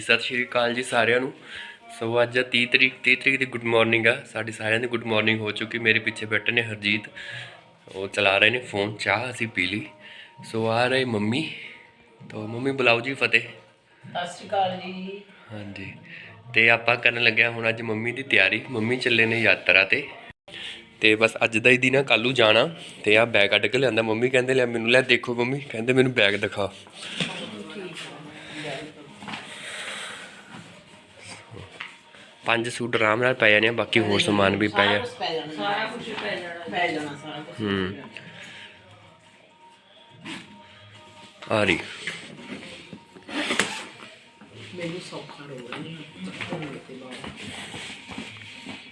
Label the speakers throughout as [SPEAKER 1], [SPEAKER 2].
[SPEAKER 1] ਸਤਿ ਸ਼੍ਰੀ ਅਕਾਲ ਜੀ ਸਾਰਿਆਂ ਨੂੰ। ਸੋ ਅੱਜ ਆ 30 ਤਰੀਕ 30 ਤਰੀਕ ਦੀ ਗੁੱਡ ਮਾਰਨਿੰਗ ਆ। ਸਾਡੀ ਸਾਰਿਆਂ ਦੀ ਗੁੱਡ ਮਾਰਨਿੰਗ ਹੋ ਚੁੱਕੀ। ਮੇਰੇ ਪਿੱਛੇ ਬੈਠੇ ਨੇ ਹਰਜੀਤ। ਉਹ ਚਲਾ ਰਹੇ ਨੇ ਫੋਨ ਚਾਹ ਅਸੀਂ ਪੀ ਲਈ। ਸੋ ਆ ਰਹੇ ਮੰਮੀ। ਤੋ ਮੰਮੀ ਬੁਲਾਓ ਜੀ ਫਤਿਹ।
[SPEAKER 2] ਸਤਿ ਸ਼੍ਰੀ ਅਕਾਲ ਜੀ।
[SPEAKER 1] ਹਾਂਜੀ। ਤੇ ਆਪਾਂ ਕਰਨ ਲੱਗਿਆ ਹੁਣ ਅੱਜ ਮੰਮੀ ਦੀ ਤਿਆਰੀ। ਮੰਮੀ ਚੱਲੇ ਨੇ ਯਾਤਰਾ ਤੇ। ਤੇ ਬਸ ਅੱਜ ਦਾ ਹੀ ਦਿਨ ਆ ਕੱਲੂ ਜਾਣਾ। ਤੇ ਆ ਬੈਗ ਕੱਢ ਕੇ ਲਿਆਂਦਾ। ਮੰਮੀ ਕਹਿੰਦੇ ਲੈ ਮੈਨੂੰ ਲੈ ਦੇਖੋ ਮੰਮੀ। ਕਹਿੰਦੇ ਮੈਨੂੰ ਬੈਗ ਦਿਖਾ। ਪੰਜ ਸੂਟ ਆਰਾਮ ਨਾਲ ਪੈ ਜਾਣੇ ਆ ਬਾਕੀ ਹੋਰ ਸਮਾਨ ਵੀ ਪੈ ਜਾ
[SPEAKER 2] ਸਾਰਾ ਕੁਝ ਪੈ ਜਾਣਾ। ਪੈ ਜਾਣਾ ਸਾਰਾ ਕੁਝ
[SPEAKER 1] ਹੂੰ। ਆ ਰਹੀ।
[SPEAKER 2] ਮੈਨੂੰ ਸੌਖਾ ਰੋ ਰਹੀ ਹੈ ਤੇ ਬਾਅਦ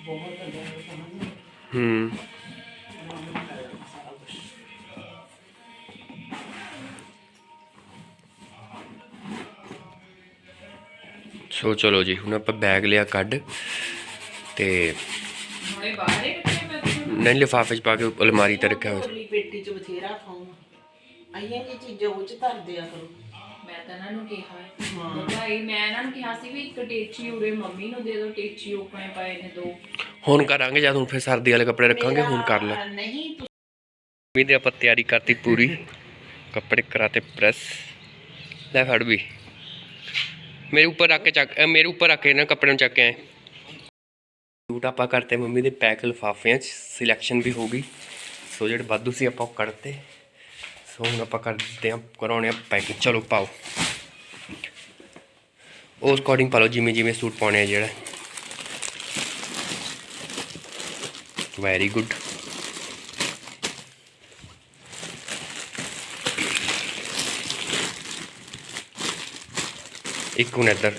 [SPEAKER 2] ਬਹੁਤ ਲੱਗਾ ਹੈ।
[SPEAKER 1] ਸੋ ਚਲੋ ਜੀ ਹੁਣ ਆਪਾਂ ਬੈਗ ਲਿਆ ਕੱਢ ਤੇ ਨਹੀਂ ਲਿਫਾਫੇ 'ਚ ਪਾ ਕੇ ਅਲਮਾਰੀ ਤੇ ਰੱਖਿਆ ਹੋਇਆ।
[SPEAKER 2] ਪੇਟੀ ਚ ਬਥੇਰਾ ਖਾਉਂ ਆਈਆਂ ਜੀ ਚੀਜ਼ਾਂ ਉਹ ਚ ਧਰ ਦਿਆ ਕਰੋ।
[SPEAKER 3] ਮੈਂ ਤਾਂ ਇਹਨਾਂ ਨੂੰ ਕਿਹਾ ਹੈ।
[SPEAKER 2] ਹਾਂ।
[SPEAKER 3] ਭਾਈ ਮੈਂ ਇਹਨਾਂ ਨੂੰ ਕਿਹਾ ਸੀ ਵੀ ਇੱਕ ਟੇਚੀ ਉਰੇ ਮੰਮੀ ਨੂੰ ਦੇ ਦਿਓ ਟੇਚੀ ਉਪਣੇ ਪਏ ਨੇ ਦੋ।
[SPEAKER 1] ਹੁਣ ਕਰਾਂਗੇ ਜਦ ਹੁਣ ਫਿਰ ਸਰਦੀ ਵਾਲੇ ਕੱਪੜੇ ਰੱਖਾਂਗੇ ਹੁਣ ਕਰ ਲੈ।
[SPEAKER 2] ਨਹੀਂ ਤੁਸੀਂ
[SPEAKER 1] ਵੀ ਦੇ ਆਪਾਂ ਤਿਆਰੀ ਕਰਤੀ ਪੂਰੀ। ਕੱਪੜੇ ਕਰਾਤੇ ਪ੍ਰੈਸ। ਲੈ ਫੜ ਵੀ। ਮੇਰੇ ਉੱਪਰ ਰੱਖ ਕੇ ਚੱਕ ਅ, ਮੇਰੇ ਉੱਪਰ ਰੱਖ ਕੇ ਨਾ ਕੱਪੜੇ ਨੂੰ ਚੱਕ ਕੇ ਆਏ। ਸੂਟ ਆਪਾਂ ਕਰਤੇ ਮੰਮੀ ਦੇ ਪੈਕ ਲਿਫਾਫਿਆਂ 'ਚ ਸਿਲੈਕਸ਼ਨ ਵੀ ਹੋ ਗਈ। ਸੋ ਜਿਹੜੇ ਵਾਧੂ ਸੀ ਆਪਾਂ ਉਹ ਕੱਢਤੇ। ਸੋ ਹੁਣ ਆਪਾਂ ਕਰਦੇ ਹਾਂ ਕਰਾਉਣੇ ਆ ਪੈਕਿੰਗ ਚਲੋ ਪਾਓ। ਉਸ ਅਕੋਰਡਿੰਗ ਪਾ ਲਓ ਜਿਵੇਂ ਜਿਵੇਂ ਸੂਟ ਪਾਉਣੇ ਆ ਜਿਹੜਾ। ਵੈਰੀ ਗੁੱਡ ਇੱਕ ਹੁਣ ਇੱਧਰ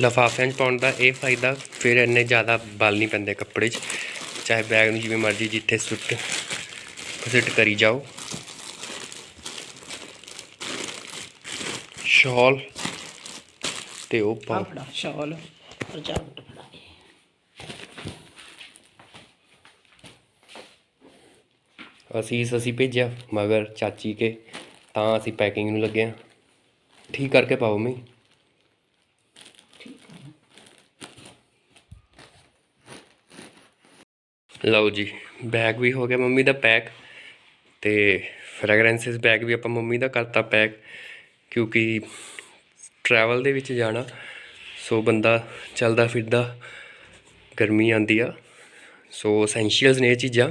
[SPEAKER 1] ਲਫਾਫਿਆਂ 'ਚ ਪਾਉਣ ਦਾ ਇਹ ਫਾਇਦਾ, ਫਿਰ ਇੰਨੇ ਜ਼ਿਆਦਾ ਬਲ ਨਹੀਂ ਪੈਂਦੇ ਕੱਪੜੇ 'ਚ। ਚਾਹੇ ਬੈਗ ਨੂੰ ਜਿਵੇਂ ਮਰਜ਼ੀ ਜਿੱਥੇ ਸੁੱਟ ਫਿਟ ਕਰੀ ਜਾਓ। ਸ਼ਾਲ ਤੇ ਉਹ
[SPEAKER 2] ਆ
[SPEAKER 1] ਪਾਓ
[SPEAKER 2] ਫੜਾ ਸ਼ਾਲ ਪ੍ਰਜਾਪਟ ਫੜਾ
[SPEAKER 1] ਅਸੀਂ ਅਸੀਂ ਭੇਜਿਆ ਮਗਰ ਚਾਚੀ ਕੇ ਤਾਂ ਅਸੀਂ ਪੈਕਿੰਗ ਨੂੰ ਲੱਗੇ ਆ। ਠੀਕ ਕਰਕੇ ਪਾਓ ਮੈਂ। ਲਓ ਜੀ ਬੈਗ ਵੀ ਹੋ ਗਿਆ ਮੰਮੀ ਦਾ ਪੈਕ ਤੇ ਫ੍ਰੈਗਰੈਂਸਸ ਬੈਗ ਵੀ ਆਪਾਂ ਮੰਮੀ ਦਾ ਕਰਤਾ ਪੈਕ ਕਿਉਂਕਿ ਟਰੈਵਲ ਦੇ ਵਿੱਚ ਜਾਣਾ, ਸੋ ਬੰਦਾ ਚੱਲਦਾ ਫਿਰਦਾ ਗਰਮੀ ਆਂਦੀ ਆ। ਸੋ ਐਸੈਂਸ਼ੀਅਲਸ ਨੇ ਇਹ ਚੀਜ਼ਾਂ,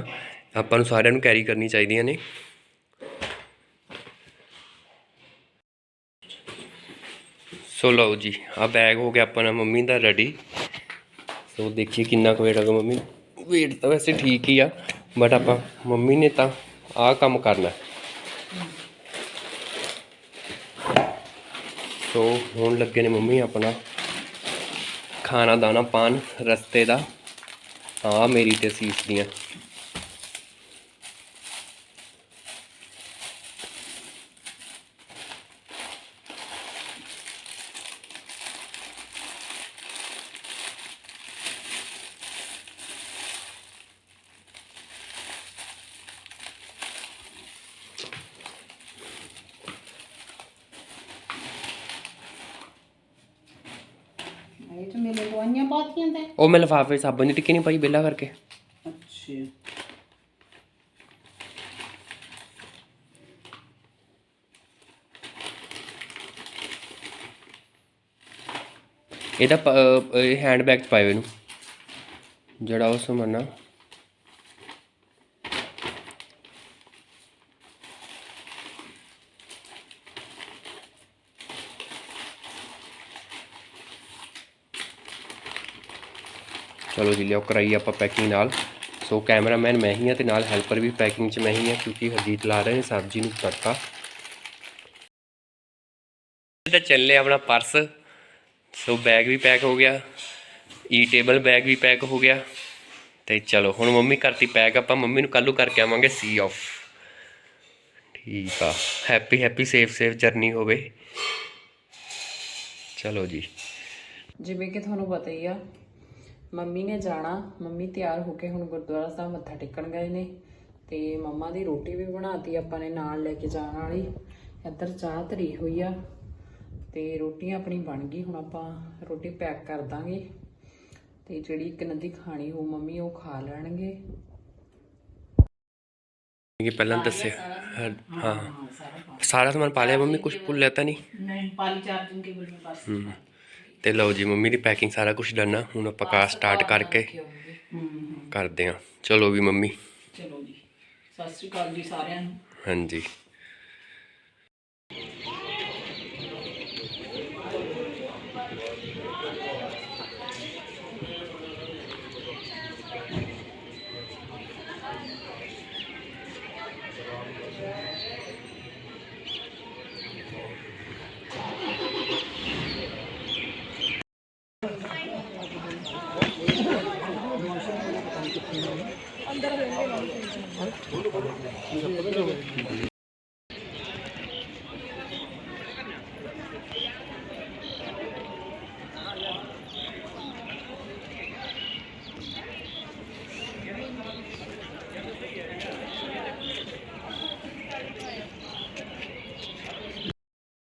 [SPEAKER 1] ਆਪਾਂ ਨੂੰ ਸਾਰਿਆਂ ਨੂੰ ਕੈਰੀ ਕਰਨੀ ਚਾਹੀਦੀਆਂ ਨੇ। ਸੋ ਲਓ ਜੀ ਆ ਬੈਗ ਹੋ ਗਿਆ ਆਪਣਾ ਮੰਮੀ ਦਾ ਰੈਡੀ ਸੋ ਦੇਖੀਏ ਕਿੰਨਾ ਕੁ ਵੇਟ ਹੈਗਾ ਮੰਮੀ। ਵੇਟ ਤਾਂ ਵੈਸੇ ਠੀਕ ਹੀ ਆ ਬਟ ਆਪਾਂ ਮੰਮੀ ਨੇ ਤਾਂ ਆਹ ਕੰਮ ਕਰਨਾ। ਸੋ ਹੁਣ ਲੱਗੇ ਨੇ ਮੰਮੀ ਆਪਣਾ ਖਾਣਾ ਦਾਣਾ, ਪਾਨ, ਰਸਤੇ ਦਾ। ਆ ਮੇਰੀ ਤੇ ਸੀਸ ਦੀਆਂ।
[SPEAKER 2] ਇਹ ਚ ਮੇਰੇ ਦਵਾਈਆਂ ਪਾਤੀਆਂ ਤੇ।
[SPEAKER 1] ਉਹ ਮੈਂ ਲਿਫਾਫੇ ਸਾਬਣ ਦੀ ਟਿੱਕੀ ਨਹੀਂ ਪਾਈ ਬੇਲਾ ਕਰਕੇ।
[SPEAKER 2] ਅੱਛਾ।
[SPEAKER 1] ਇਹਦਾ ਹੈਂਡ ਬੈਗ 'ਚ ਪਾਇਓ ਇਹਨੂੰ। ਜਿਹੜਾ ਉਹ ਸਮਾਨ। ਆ ਚਲੋ ਜੀ ਲਿਓ ਕਰਾਈ ਆਪਾਂ ਪੈਕਿੰਗ ਨਾਲ। ਸੋ ਕੈਮਰਾਮੈਨ ਮੈਂ ਹੀ ਆ ਤੇ ਨਾਲ ਹੈਲਪਰ ਵੀ ਪੈਕਿੰਗ 'ਚ ਮੈਂ ਹੀ ਆ ਕਿਉਂਕਿ ਹਰਜੀਤ ਲਾ ਰਹੇ ਨੇ, ਸਬਜ਼ੀ ਨੂੰ ਤੜਕਾ ਤੇ ਚੱਲੇ ਆਪਣਾ ਪਰਸ ਸੋ ਬੈਗ ਵੀ ਪੈਕ ਹੋ ਗਿਆ ਈ ਟੇਬਲ ਬੈਗ ਵੀ ਪੈਕ ਹੋ ਗਿਆ। ਤੇ ਚਲੋ, ਹੁਣ ਮੰਮੀ ਕਰਤੀ ਪੈਕ ਆਪਾਂ ਮੰਮੀ ਨੂੰ ਕੱਲੂ ਕਰਕੇ ਆਵਾਂਗੇ ਸੀ ਆਫ ਠੀਕ ਆ happy happy safe safe journey ਹੋਵੇ। ਚਲੋ ਜੀ।
[SPEAKER 4] ਜਿਵੇਂ ਕਿ ਤੁਹਾਨੂੰ ਪਤਾ ਹੀ ਆ ਮੰਮੀ ਨੇ ਜਾਣਾ। ਮੰਮੀ ਤਿਆਰ ਹੋ ਕੇ ਹੁਣ ਗੁਰਦੁਆਰਾ ਸਾਹਿਬ ਮੱਥਾ ਟੇਕਣ ਗਏ ਨੇ। ਤੇ ਮੰਮਾ ਦੀ ਰੋਟੀ ਵੀ ਬਣਾਤੀ ਆਪਾਂ ਨੇ ਨਾਲ ਲੈ ਕੇ ਜਾਣ ਵਾਲੀ। ਇੱਧਰ ਚਾਹ ਧਰੀ ਹੋਈ ਆ। ਤੇ ਰੋਟੀ ਆਪਣੀ ਬਣ ਗਈ। ਹੁਣ ਆਪਾਂ ਰੋਟੀ ਪੈਕ ਕਰ ਦਾਂਗੇ। ਤੇ ਜਿਹੜੀ ਇੱਕ ਨਦੀ ਖਾਣੀ ਹੋ ਮੰਮੀ ਉਹ ਖਾ ਲੈਣਗੇ।
[SPEAKER 1] ਕਿ ਪਹਿਲਾਂ ਦੱਸਿਆ। ਹਾਂ ਸਾਰਾ ਸਮਾਨ। ਪਾ ਲਿਆ ਮੰਮੀ ਕੁਝ ਭੁੱਲਿਆ ਤਾਂ ਨਹੀਂ?
[SPEAKER 4] ਨਹੀਂ ਪਾਲੀ ਚਾਰਜਿੰਗ ਕੇਬਲ ਮੇ ਬਸ।
[SPEAKER 1] ਹੂੰ। ਤੇ ਲਓ ਜੀ ਮੰਮੀ ਦੀ ਪੈਕਿੰਗ ਸਾਰਾ ਕੁਝ ਡਨ ਆ। ਹੁਣ ਆਪਾਂ ਕਾਰ ਸਟਾਰਟ ਕਰਕੇ ਕਰਦੇ ਆ ਚਲੋ ਵੀ ਮੰਮੀ।
[SPEAKER 4] ਚਲੋ ਜੀ। ਸਤਿ ਸ਼੍ਰੀ ਅਕਾਲ ਜੀ ਸਾਰਿਆਂ ਨੂੰ।
[SPEAKER 1] ਹਾਂਜੀ।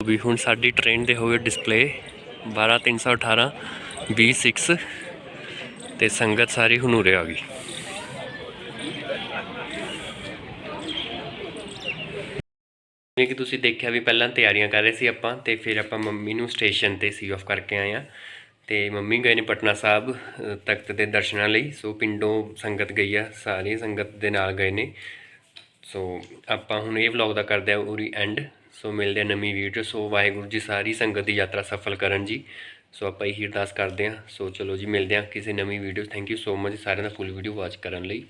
[SPEAKER 1] ਵੀ ਹੁਣ ਸਾਡੀ ਟ੍ਰੇਨ ਦੇ ਹੋਵੇ ਡਿਸਪਲੇ 12318 B6 ਤੇ ਸੰਗਤ ਸਾਰੀ ਹੁਣ ਆ ਗਈ। ਜਿਵੇਂ ਕਿ ਤੁਸੀਂ ਦੇਖਿਆ ਵੀ ਪਹਿਲਾਂ ਤਿਆਰੀਆਂ ਕਰ ਰਹੇ ਸੀ ਆਪਾਂ ਤੇ ਫਿਰ ਆਪਾਂ ਮੰਮੀ ਨੂੰ ਸਟੇਸ਼ਨ ਤੇ ਸੀ ਆਫ ਕਰਕੇ ਆਏ ਆ ਤੇ ਮੰਮੀ ਗਏ ਨੇ ਪਟਨਾ ਸਾਹਿਬ ਤਖਤ ਦੇ ਦਰਸ਼ਨਾਂ ਲਈ। ਸੋ ਪਿੰਡੋਂ ਸੰਗਤ ਗਈ ਆ, ਸਾਰੀ ਸੰਗਤ ਦੇ ਨਾਲ ਗਏ ਨੇ। ਸੋ ਆਪਾਂ ਹੁਣ ਇਹ ਵਲੌਗ ਦਾ ਕਰਦੇ ਆ ਉਰੀ ਐਂਡ ਸੋ ਮਿਲਦੇ ਆ ਨਵੀਂ ਵੀਡੀਓ ਸੋ ਵਾਹਿਗੁਰੂ ਜੀ, ਸਾਰੀ ਸੰਗਤ ਦੀ ਯਾਤਰਾ ਸਫਲ ਕਰਨ ਜੀ। ਸੋ ਆਪਾਂ ਇਹੀ ਅਰਦਾਸ ਕਰਦੇ ਹਾਂ। ਸੋ ਚਲੋ ਜੀ, ਮਿਲਦੇ ਹਾਂ ਕਿਸੇ ਨਵੀਂ video thank you so much ਸਾਰਿਆਂ ਦਾ ਫੁੱਲ ਵੀਡੀਓ ਵਾਚ ਕਰਨ ਲਈ।